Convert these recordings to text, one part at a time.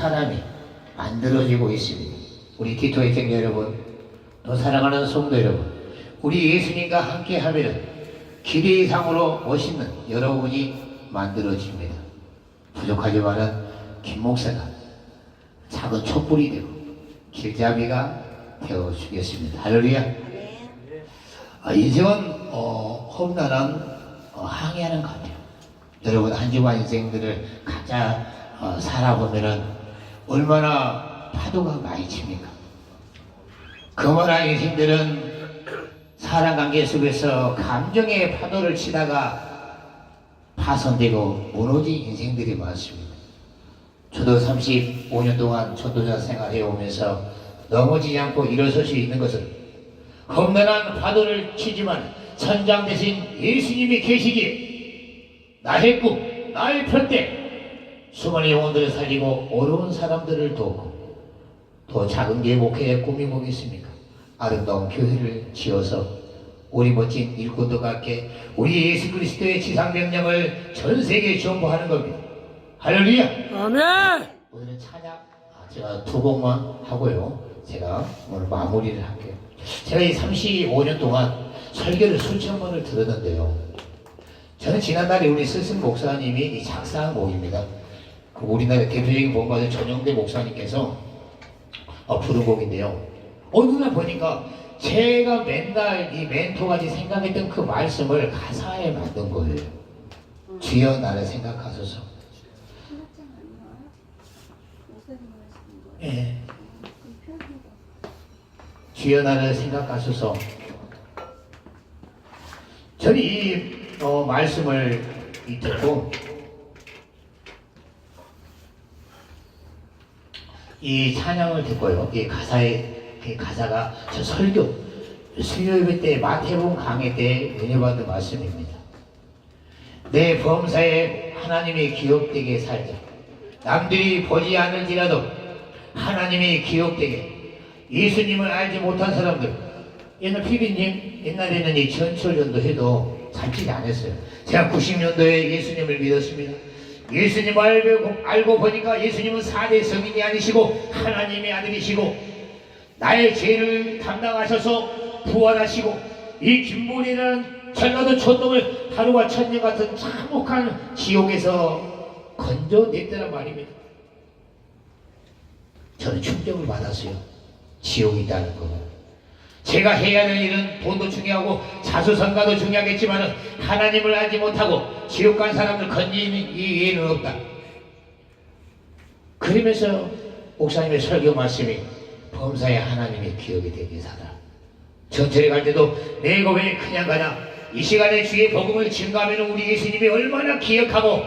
사람이 만들어지고 있습니다. 우리 디토의 생 여러분, 또 사랑하는 성도 여러분, 우리 예수님과 함께 하면 기대 이상으로 멋있는 여러분이 만들어집니다. 부족하지만은 김 목사가 작은 촛불이 되고 길잡이가 되어 주겠습니다. 할렐루야. 아, 인생은 어, 험난한 어, 항해하는 것 같아요. 여러분 한 주간 인생들을 각자 어, 살아보면은 얼마나 파도가 많이 칩니까? 그만한 인생들은 사람 관계 속에서 감정의 파도를 치다가 파손되고 무너진 인생들이 많습니다. 저도 35년 동안 전도자 생활해 오면서 넘어지지 않고 일어설 수 있는 것은 험난한 파도를 치지만 천장 대신 예수님이 계시기에 나의 꿈, 나의 편대 수많은 영혼들을 살리고 어려운 사람들을 돕고 또 작은 게 목회의 꿈이 뭐겠습니까? 아름다운 교회를 지어서 우리 멋진 일꾼들과 함께 우리 예수 그리스도의 지상 명령을 전 세계에 전부하는 겁니다. 할렐루야! 아멘. 오늘은 찬양 아, 제가 두 곡만 하고요. 제가 오늘 마무리를 할게요. 제가 이 35년 동안 설교를 수천 번을 들었는데요. 저는 지난달에 우리 스승 목사님이 이 작사한 곡입니다. 그 우리나라 대표적인 본가들 전용대 목사님께서 어, 부른 곡인데요. 어느 날 보니까 제가 맨날 이 멘토같이 생각했던 그 말씀을 가사에 만든 거예요. 주여 나를 생각하소서. 예. 주여 나를 생각하소서. 저는 이 어, 말씀을 이 듣고 이 찬양을 듣고요. 이 가사의 이 가사가 저 설교 수요일 때 마태복음 강의 때 은혜 받은 말씀입니다. 내 범사에 하나님이 기억되게 살자. 남들이 보지 않을지라도 하나님이 기억되게 예수님을 알지 못한 사람들 옛날 피디님 옛날에는 이 전철 전도 해도 잡지 않았어요 제가 90년도에 예수님을 믿었습니다 예수님 알고, 알고 보니까 예수님은 4대 성인이 아니시고 하나님의 아들이시고 나의 죄를 담당하셔서 부활하시고 이 김문이라는 전라도 촌놈을 하루가 천년 같은 참혹한 지옥에서 건져냈다란 말입니다 저는 충격을 받았어요. 지옥이 있다는 거. 제가 해야 할 일은 돈도 중요하고 자수성가도 중요하겠지만 하나님을 알지 못하고 지옥 간 사람을 건지는 이 예는 없다. 그러면서 목사님의 설교 말씀이 범사에 하나님의 기억이 되게 살아. 전철에 갈 때도 내가 왜 그냥 가냐? 이 시간에 주의 복음을 증가하면 우리 예수님이 얼마나 기억하고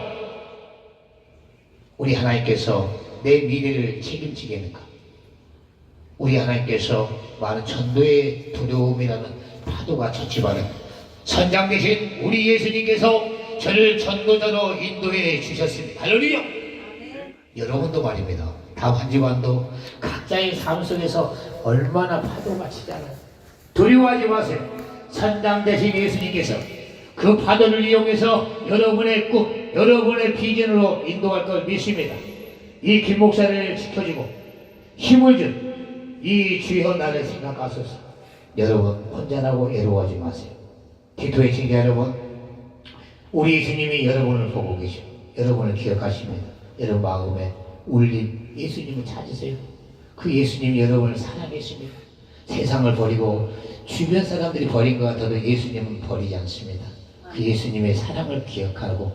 우리 하나님께서 내 미래를 책임지겠는가? 우리 하나님께서 많은 전도의 두려움이라는 파도가 쳤지만은 천장 대신 우리 예수님께서 저를 전도자로 인도해 주셨습니다. 할렐루야! 여러분도 말입니다. 다음 한 집안도 각자의 삶 속에서 얼마나 파도가 치잖아요. 두려워하지 마세요. 천장 대신 예수님께서 그 파도를 이용해서 여러분의 꿈, 여러분의 비전으로 인도할 걸 믿습니다. 이 김 목사를 지켜주고 힘을 준 이 주여 나를 생각하소서. 여러분 혼자라고 애로워하지 마세요. 디토의 친구 여러분, 우리 예수님이 여러분을 보고 계셔. 여러분을 기억하십니다. 여러분 마음에 울린 예수님을 찾으세요. 그 예수님이 여러분을 사랑했습니다. 세상을 버리고 주변 사람들이 버린 것 같아도 예수님은 버리지 않습니다. 그 예수님의 사랑을 기억하고